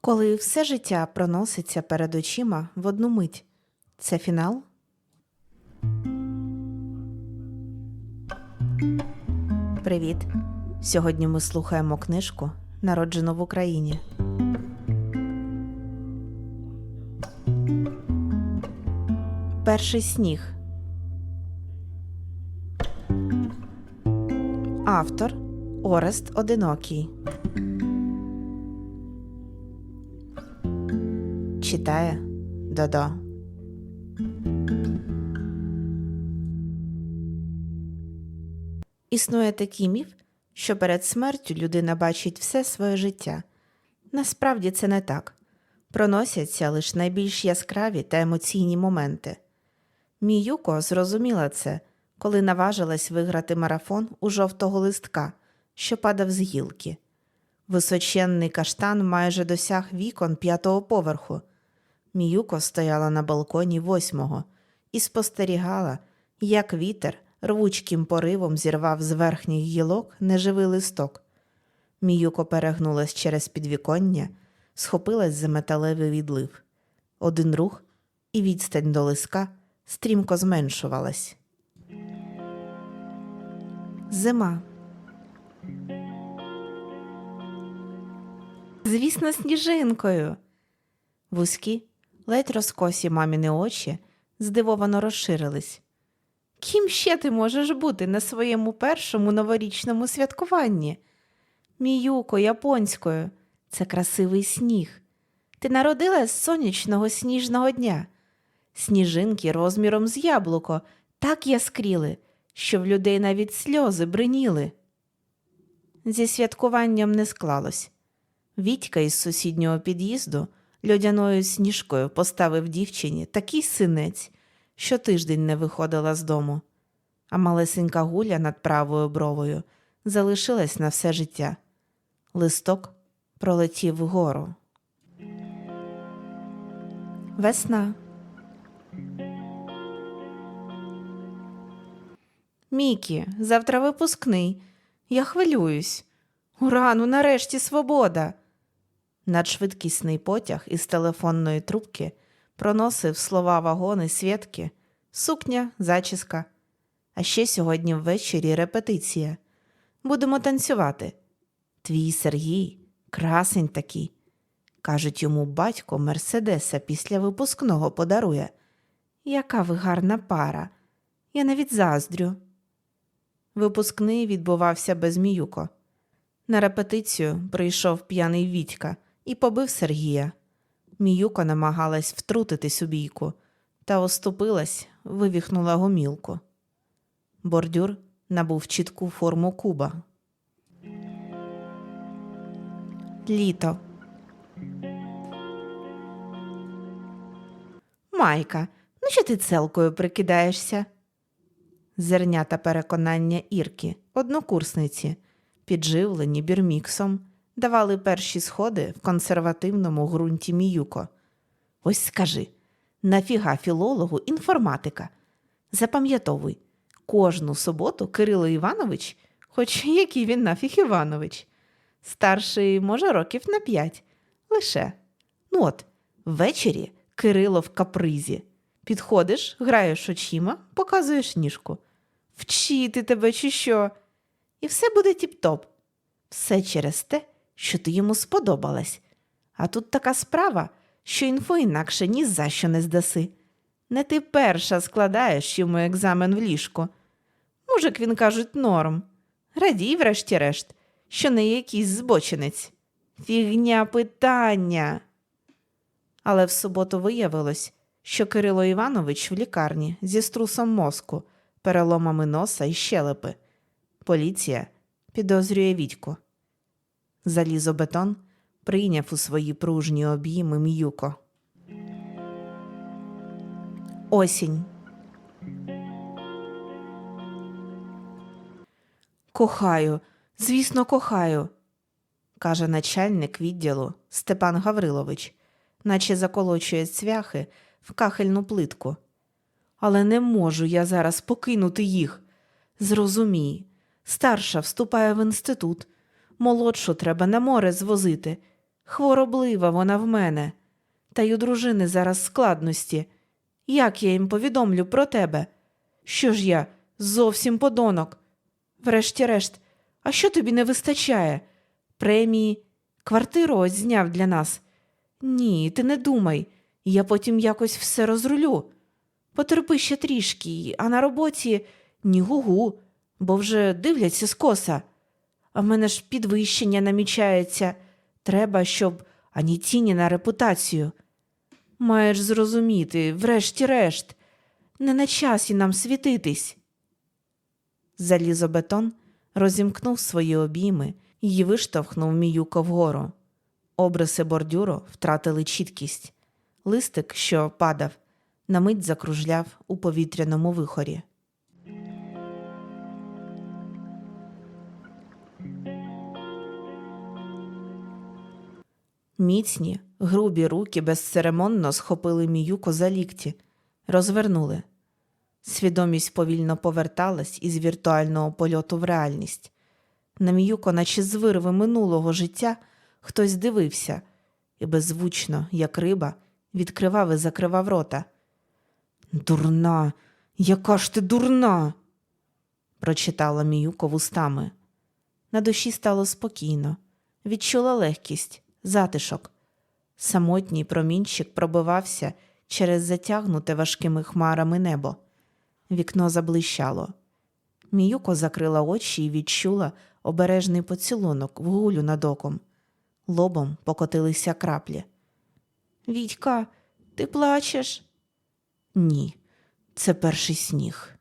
Коли все життя проноситься перед очима в одну мить. Це фінал? Привіт! Сьогодні ми слухаємо книжку Народжено в Україні. Перший сніг. Автор Орест Одинокий. Читає Додо. Існує такий міф, що перед смертю людина бачить все своє життя. Насправді це не так. Проносяться лише найбільш яскраві та емоційні моменти. Міюко зрозуміла це, коли наважилась виграти марафон у жовтого листка, що падав з гілки. Височенний каштан майже досяг вікон п'ятого поверху. Міюко стояла на балконі восьмого і спостерігала, як вітер рвучким поривом зірвав з верхніх гілок неживий листок. Міюко перегнулась через підвіконня, схопилась за металевий відлив. Один рух, і відстань до лиска стрімко зменшувалась. Зима. Звісно, сніжинкою. Вузькі, ледь розкосі маміни очі здивовано розширились. Ким ще ти можеш бути на своєму першому новорічному святкуванні? Міюко японською, це красивий сніг. Ти народилась з сонячного сніжного дня. Сніжинки розміром з яблуко так яскріли, що в людей навіть сльози бриніли. Зі святкуванням не склалось. Вітька із сусіднього під'їзду льодяною сніжкою поставив дівчині такий синець, що тиждень не виходила з дому, а малесенька гуля над правою бровою залишилась на все життя. Листок пролетів вгору. Весна. Мікі, завтра випускний. Я хвилююсь. Ура, ну нарешті свобода. Надшвидкісний потяг із телефонної трубки проносив слова вагони свідки, сукня, зачіска. А ще сьогодні ввечері репетиція. Будемо танцювати. Твій Сергій, красень такий. Кажуть, йому батько Мерседеса після випускного подарує. Яка ви гарна пара. Я навіть заздрю. Випускний відбувався без Міюко. На репетицію прийшов п'яний Вітька і побив Сергія. Міюко намагалась втрутитись у бійку та оступилась, вивіхнула гомілку. Бордюр набув чітку форму куба. Літо. Майка, ну що ти целкою прикидаєшся? Зернята переконання Ірки, однокурсниці, підживлені бірміксом, давали перші сходи в консервативному ґрунті Міюко. Ось скажи, нафіга філологу інформатика? Запам'ятовуй, кожну суботу Кирило Іванович, хоч який він нафіг Іванович, старший, може, років на п'ять, лише. Ну от, ввечері Кирило в капризі. Підходиш, граєш очима, показуєш ніжку. Вчити тебе чи що? І все буде тіп-топ. Все через те, що ти йому сподобалась. А тут така справа, що інфо інакше ні за що не здаси. Не ти перша складаєш йому екзамен в ліжку. Мужик він кажуть норм. Радій, врешті-решт, що не якийсь збочинець. Фігня питання. Але в суботу виявилось, що Кирило Іванович в лікарні зі струсом мозку, переломами носа і щелепи. Поліція підозрює Вітьку. Залізобетон прийняв у свої пружні обійми Міюко. Осінь. Кохаю, звісно, кохаю, каже начальник відділу Степан Гаврилович, наче заколочує цвяхи в кахельну плитку. Але не можу я зараз покинути їх. Зрозумій, старша вступає в інститут, молодшу треба на море звозити. Хвороблива вона в мене. Та й у дружини зараз складності. Як я їм повідомлю про тебе? Що ж я зовсім подонок? Врешті-решт, а що тобі не вистачає? Премії, квартиру ось зняв для нас. Ні, ти не думай, я потім якось все розрулю. Потерпи ще трішки, а на роботі ні гугу, бо вже дивляться скоса. А в мене ж підвищення намічається. Треба, щоб ані тіні на репутацію. Маєш зрозуміти, врешті-решт, не на часі нам світитись. Залізобетон розімкнув свої обійми і виштовхнув Міюко вгору. Обриси бордюру втратили чіткість. Листик, що падав, на мить закружляв у повітряному вихорі. Міцні, грубі руки безцеремонно схопили Міюко за лікті, розвернули. Свідомість повільно поверталась із віртуального польоту в реальність. На Міюко, наче з вирви минулого життя, хтось дивився і беззвучно, як риба, відкривав і закривав рота. Дурна, яка ж ти дурна. прочитала Міюко вустами. На душі стало спокійно, відчула легкість, затишок. Самотній промінчик пробивався через затягнуте важкими хмарами небо. Вікно заблищало. Міюко закрила очі і відчула обережний поцілунок в гулю над оком. Лобом покотилися краплі. Вітька, ти плачеш? Ні, це перший сніг.